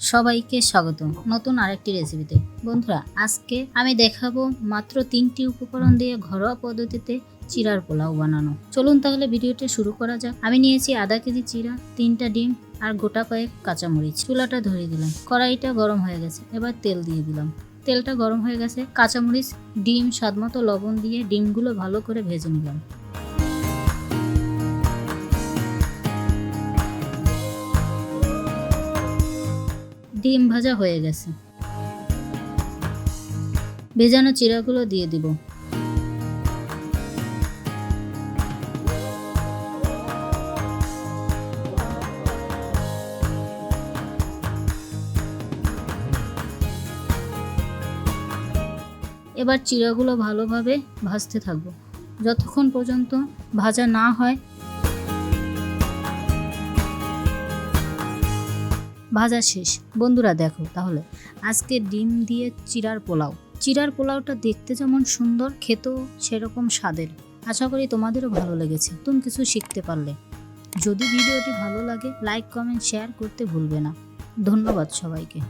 সবাইকে স্বাগত নতুন আরেকটি রেসিপিতে বন্ধুরা, আজকে আমি দেখাবো মাত্র তিনটি উপকরণ দিয়ে ঘরোয়া পদ্ধতিতে চিরার পোলাও বানানো। চলুন তাহলে ভিডিওটি শুরু করা যাক। আমি নিয়েছি আধা কেজি চিরা, তিনটা ডিম আর গোটা কয়েক কাঁচামরিচ। চুলাটা ধরে দিলাম। কড়াইটা গরম হয়ে গেছে। এবার তেল দিয়ে দিলাম। তেলটা গরম হয়ে গেছে। কাঁচামরিচ, ডিম, স্বাদমতো লবণ দিয়ে ডিমগুলো ভালো করে ভেজে নিলাম। ডিম ভাজা হয়ে গেছে। ভেজানো চিরাগুলো দিয়ে দিব। এবার চিরাগুলো ভালোভাবে ভাজতে থাকব। যতক্ষণ পর্যন্ত ভাজা না হয় ভাজা শেষ। বন্ধুরা দেখো তাহলে, আজকে ডিম দিয়ে চিরার পোলাও। চিরার পোলাওটা দেখতে যেমন সুন্দর, খেতেও সেরকম স্বাদের। আশা করি তোমাদেরও ভালো লেগেছে, তুমি কিছু শিখতে পারলে। যদি ভিডিওটি ভালো লাগে লাইক কমেন্ট শেয়ার করতে ভুলবে না। ধন্যবাদ সবাইকে।